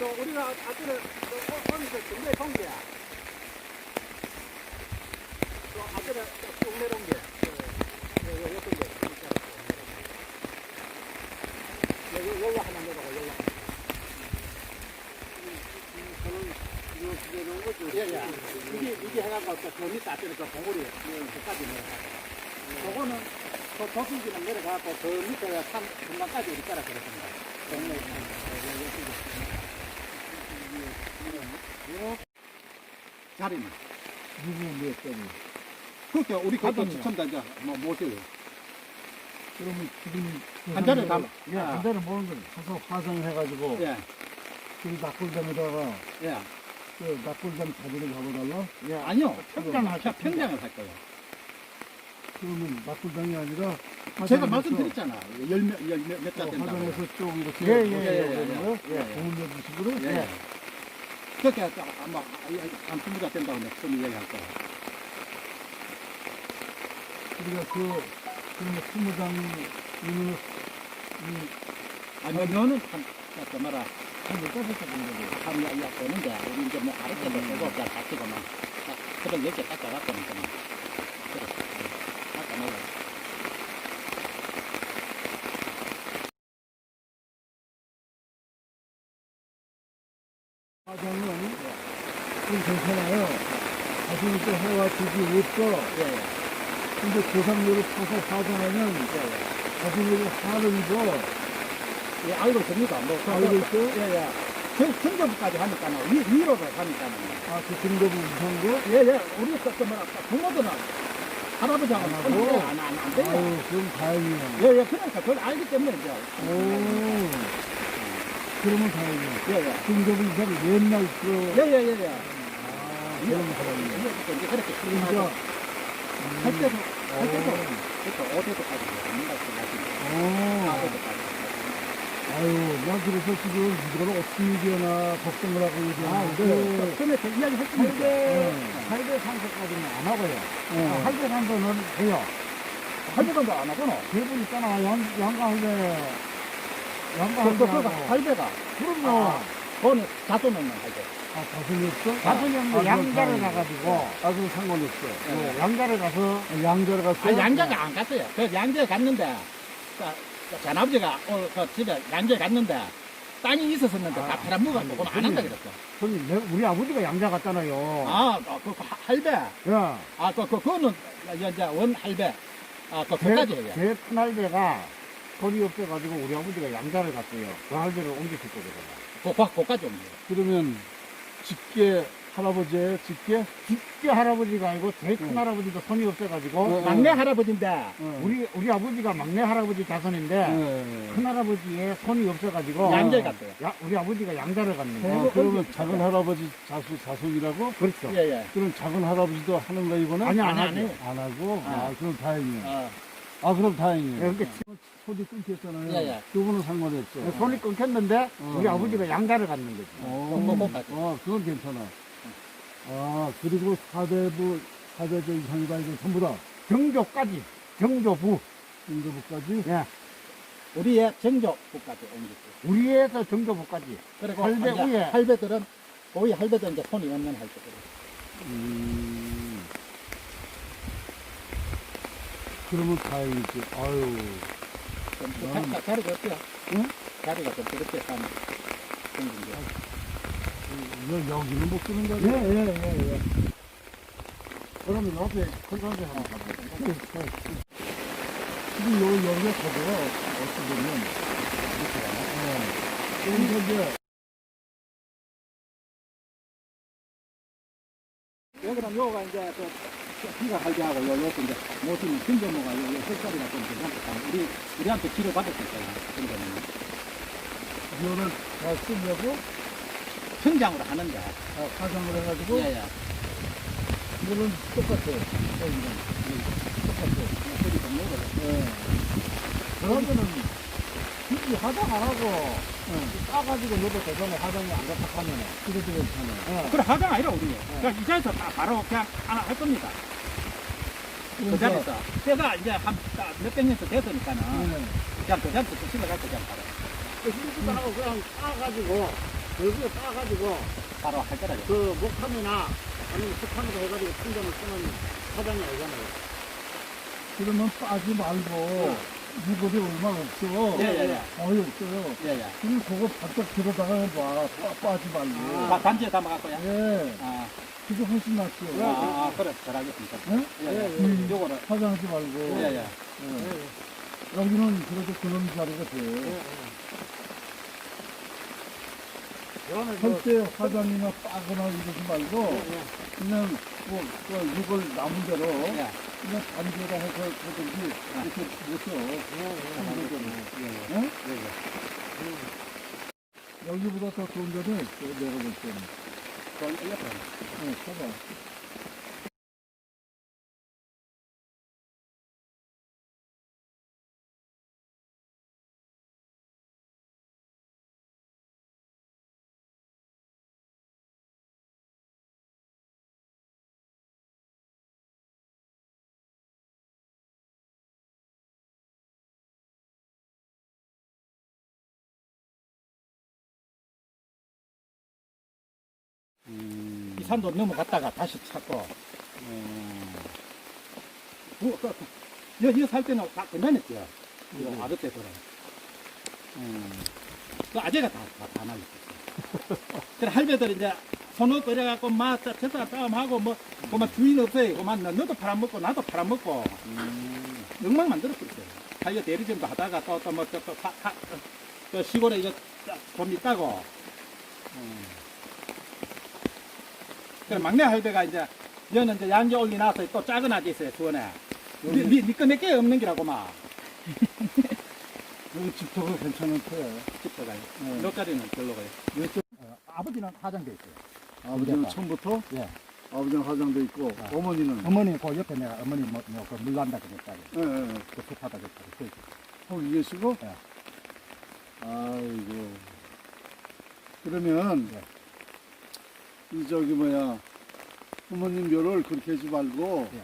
저 우리가 아까는 오면서 정말 본 게야. 저 아까는 쭉 내려온 게. 게. 예, 예. 이게, 저, 그 밑에 앞에는 그 봉우리, 그까지 내려가. 요거는, 저 조수기는 내려가고, 그 밑에 산, 중간까지 우리 따라 그랬습니다 요, 요, 요, 자리는. 누구 몇 점이? 그렇게 우리 가도. 추첨자 이제 뭐 모셔요. 그러면 지금 한 잔에 담아. 예, 한 잔에 모는 걸 가서 화성해가지고 예, 그 낙골담에다가 예. 그 낙골담 자리를 잡아달라? 예, 아니요. 평장 평, 하실 평장을 할 거예요. 그러면 낙골담이 아니라 제가 화성에서- 말씀드렸잖아. 열몇, 열몇 어, 자 된다고. 화성에서 쭉 이렇게 예, 예, 예, 되는 예, 거예요? 예, 예. 고운 여주식으로? 예. 그렇게 아마 한자 된다고 내가 처음 이야기할 거야. 우리가 그, 그러면 스무장이면 아니, 뭐 너는 한, 저 말아, 한 열다섯 개 정도 한 이야기 오는데, 우리 이제 뭐 가르쳐도 음. 되고, 그냥 같이고만. 그래, 이렇게 닦아갖고는 그냥. 그래, 닦아놓으라. 화성은 좀 괜찮아요. 화성이 또 해와 지지 없어. 예, 예. 근데 고상로를 타서 화성하면 화성으로 화를 입어. 예, 알고 있습니다. 뭐, 그, 알고 그, 있어요? 예, 예. 정, 정점까지 하니까는, 위, 위로도 가니까는. 아, 그 등급을 우선 거? 예, 예. 우리 그, 그, 뭐라, 부모들은 할아버지하고 안 안, 하고? 안, 안, 안 돼요. 아유, 그럼 다행이야. 예, 예. 그러니까 그걸 알기 때문에 이제. 오, 그러면 다행이야. 예, 예. 등급을 우선 옛날 그, 예, 예, 예, 예. 아, 예, 그럼 다행이야. 이제 이제 그렇게 진짜, 풀리면서 할 때도, 할 때도, 오, 그때 어제도까지 전문가 오, 어제도까지. 아유, 나 그래서 지금 이걸 어떻게 얘기하나 걱정을 하고 아, 얘기하는데, 그, 처음에 그 이야기 했습니다. 네. 할배 상서까지는 안 하고요. 어. 할배 상서는 해요. 할배도 안 하구나. 대본 있잖아, 양, 양가 할배. 양가 그, 그, 그, 할배하고. 할배가. 그럼요. 아, 그거는 자손 없는 할배. 아, 자손이 없어? 아, 그럼 양자를. 가가지고 아, 그럼 상관없어. 어, 양자를 가서 양자를 갔어? 아, 양재가 안 갔어요. 그 양재 갔는데, 그, 그 전아버지가 어, 그 집에 양재 갔는데, 땅이 있었었는데, 아, 다 팔아먹었고, 그건 안 한다 그랬어. 손님, 내- 우리 아버지가 양자 갔잖아요. 아, 그, 그, 할배. 야, 아, 그, 그, 그거는, 이제 원 할배. 아, 그, 그까지 해요. 제 큰할배가 돈이 없어가지고 우리 아버지가 양자를 갔어요. 그 할배를 옮기셨거든요. 그, 그, 그까지 옵니다. 그러면 직계 할아버지의 직계? 직계 할아버지가 아니고 제 큰할아버지도 손이 없어가지고 어, 어. 막내 할아버지인데, 어. 우리 우리 아버지가 막내 할아버지 자손인데 네. 큰할아버지의 손이 없어가지고 양재 갔어요. 야, 우리 아버지가 양자를 갔는데 아, 그러면 작은 할아버지 자수, 자손이라고? 그렇죠. 예, 예. 그럼 작은 할아버지도 하는 거야, 이거는? 아니, 안안 하네. 하죠. 안 하고? 아. 아, 그럼 다행이에요. 어, 아, 그럼 다행이에요. 예, 그러니까 소리 끊겼잖아요. 예, 예. 그거는 상관없죠. 손이 끊겼는데 어. 우리 아버지가 양자를 갔는 거지. 어, 뭐, 뭐, 어, 그건 괜찮아. 아, 그리고 사대부, 사대부 이상이다, 이거 전부 다. 정조까지 정조부 인도부까지. 예. 우리의 정조국까지 옮겼어요. 우리에서 정조부까지 그리고 할배 이제 위에. 할배들은, 거의 할배들은 이제 손이 없는 할배들. 음. 그러면 다행이지. 아유. 자리가 어때요? 응? 자리가 좀 그렇게 하면 생긴 게. 이거 여기는 못 쓰는 거야? 예, 예, 예, 예. 그러면 옆에 큰 선생 한번 가보세요. 지금 요, 여기가 저거가 어떻게 보면. 이렇게? 어. 그러니까 이제, 여기는 요가 이제 그 비가 할배하고 요 요거 이제 모든 김전모가 요, 요 색깔이가 좀 괜찮다. 우리 우리한테 치료 받았을 거야. 김전모. 이거를 다 쓰려고 성장으로 하는데. 아, 화장을 해가지고, 예 예. 이거는 똑같아요. 여기는. 똑같아요. 소리 좀 먹어요. 예. 그러면은 굳이 화장 안 하고 까가지고 넣어도 되잖아요. 화장이 안 잡착하면은. 그래도 괜찮아. 예. 그래 하장 아니라 우리. 그냥 이 자리에서 딱 바로 그냥 하나 할 겁니다. 그 자리에서. 제가 이제 한 몇백 년째 됐으니까는 예. 그냥 그 자리에서 갈때 그냥 바로. 그 힘주도 하고 그냥 까가지고 결국에 따가지고 바로 할 거라죠. 그 목함이나 아니면 석함으로 해가지고 충전을 쓰는 사장이 알잖아요. 그러면 빠지 말고 유골이 얼마 없어. 예, 예, 예. 거의 없어요. 예, 예. 그럼 그거 바짝 들어다가 봐. 빠, 빠지 말고. 다 단지에 담아갈 거야? 예. 아, 그게 훨씬 낫죠. 아, 아, 그래. 잘하겠습니다. 예? 예, 예. 음. 요거를. 화장하지 말고. 예, 예. 예. 여기는 그래도 그런 자리가 돼. 그러면 그, 절대 화장이나 빠거나 이러지 말고 그냥 뭐, 그 이걸 남은 대로 예. 그냥 단지에다 해서 하든지 이렇게 못써 예, 예. 예, 예. 여기보다 더 좋은 데는 내가 볼 때는 그건 옆 이 산도 넘어갔다가 다시 찾고. 음. 그, 그, 그, 여, 여살 때는 다 괜찮았죠. 요 아들 때처럼. 음. 그 아재가 다, 다, 다 날렸었어. 그래, 할배들 이제 손을 끓여갖고 막, 저, 저사 싸움하고 뭐, 그만 주인 없어요. 그만, 너- 너도 팔아먹고, 나도 팔아먹고. 음. 엉망 만들었었어요. 자기가 대리점도 하다가 또, 또 뭐, 저, 또, 사, 사, 저 시골에 이거 돈 있다고. 음. 그래, 막내 할배가 이제, 여는 이제 양재 올리 나서 또 작은 아재 있어요, 수원에. 니, 니, 니꺼 내게 없는 기라고 막. 여기 집터가 괜찮은 터야 집터가요. 네. 몇 가지는 별로 가요. 이쪽 어, 아버지는 화장돼 있어요. 아버지는. 처음부터 예. 아버지는 화장돼 있고 아. 어머니는 어머니 그 옆에 내가 어머니 뭐, 뭐, 그 물난다 그랬다. 예, 예, 예. 그 숲하다 그랬다. 그, 거기 계시고 예. 아이고 그러면 예. 이 저기 뭐야 부모님 묘를 그렇게 하지 말고 예.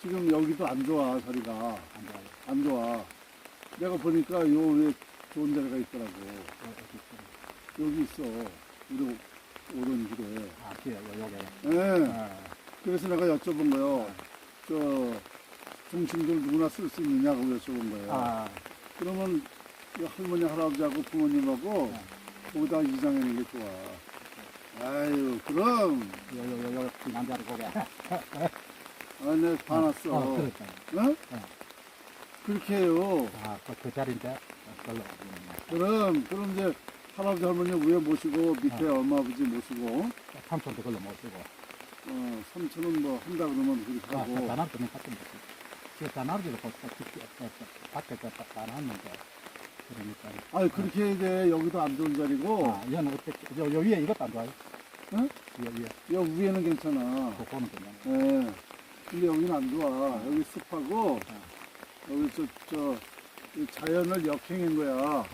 지금 여기도 안 좋아 자리가. 안 좋아요. 안 좋아. 내가 보니까 요 위에 좋은 데가 있더라고. 어, 어디 있어요? 여기 있어. 우리 오른 길에. 아, 그요, 요, 요게. 예. 아, 그래서 내가 여쭤본 거요. 저 중심들 누구나 쓸 수 있느냐고 여쭤본 거예요. 아, 그러면 이 할머니 할아버지하고 부모님하고 네. 거기다 이장하는 게 좋아 아유 그럼 요, 요, 요, 요, 그 남자를 보게. 아, 내 화났어 어, 그랬다. 어? 네. 그렇게 해요 아, 그, 그 자리인데, 별로. 그럼 그럼 이제 할아버지 할머니 위에 모시고 밑에 어. 엄마 아버지 모시고 삼촌도 그걸로 못 쓰고. 어, 삼촌은 뭐 한다 그러면 그렇게 아, 하고 그못 같은 거지. 그 그, 밖에 그, 단합는데. 그러니까. 아니 그렇게 돼 여기도 안 좋은 자리고 아, 얘는 어때? 요, 요 위에 이것도 안 좋아요? 응? 요 위에. 여기 위에는 괜찮아 그거는 그냥. 예. 근데 여기는 안 좋아 여기 습하고 여기 저, 저, 이 자연을 역행한 거야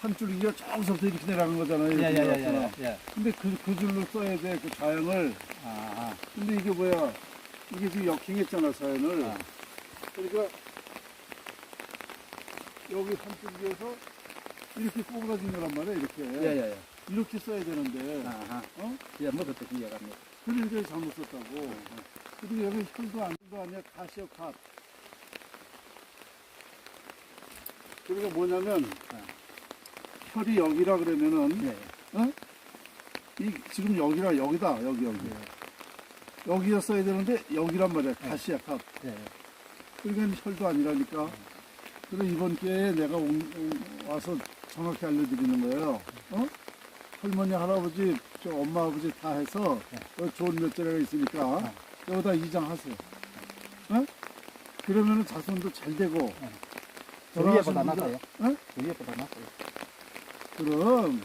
산줄기가 저기서부터 이렇게 내려가는 예, 이렇게 예, 내려가잖아. 예, 예. 근데 그, 그 줄로 써야 돼 그 자연을 아, 아, 근데 이게 뭐야 이게 지금 역행했잖아 자연을 아. 그러니까 여기 산줄기에서 이렇게 꼬부라진 거란 말이야 이렇게 예, 예, 예. 이렇게 써야 되는데 아하. 어? 예, 이해가 안 돼. 그러니까 잘못 썼다고 그리고 여기 혈도 안도 아니야 갓이요 갓 그러니까 뭐냐면 혈이 여기라 그러면은 예, 예. 이 지금 여기라 여기다 여기 여기 여기였어야 되는데 여기란 말이야 갓 예, 예. 그러니까 혈도 아니라니까. 그래서 이번 기회에 내가 온- 온- 와서 정확히 알려드리는 거예요. 어? 할머니, 할아버지, 저 엄마, 아버지 다 해서 네. 여기 좋은 몇 자리가 있으니까 네. 여기다 이장하세요. 어? 그러면 은 자손도 잘 되고 돌아가신 위에보다 분들, 낫아요? 어? 그 위에보다 낫아요? 그럼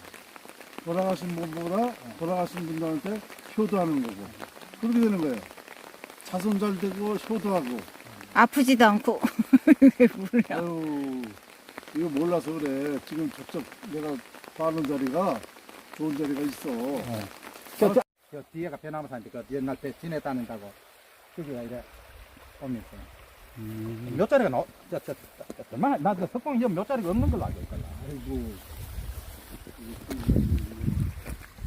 돌아가신 분보다 돌아가신 분들한테 효도하는 거고 그렇게 되는 거예요. 자손 잘 되고 효도하고 아프지도 않고 물려. 아유, 이거 몰라서 그래. 지금 저쪽 내가 빠는 자리가 좋은 자리가 있어. 어. 저, 저, 뒤에가 배나무 산인데 그 옛날 배 지내 다닌다고 주기가 이래 옵니다. 음. 몇 자리가 나, 저, 저, 저, 얼마나, 나 석봉이 몇 자리가 없는 걸로 알고 있거든. 아이고.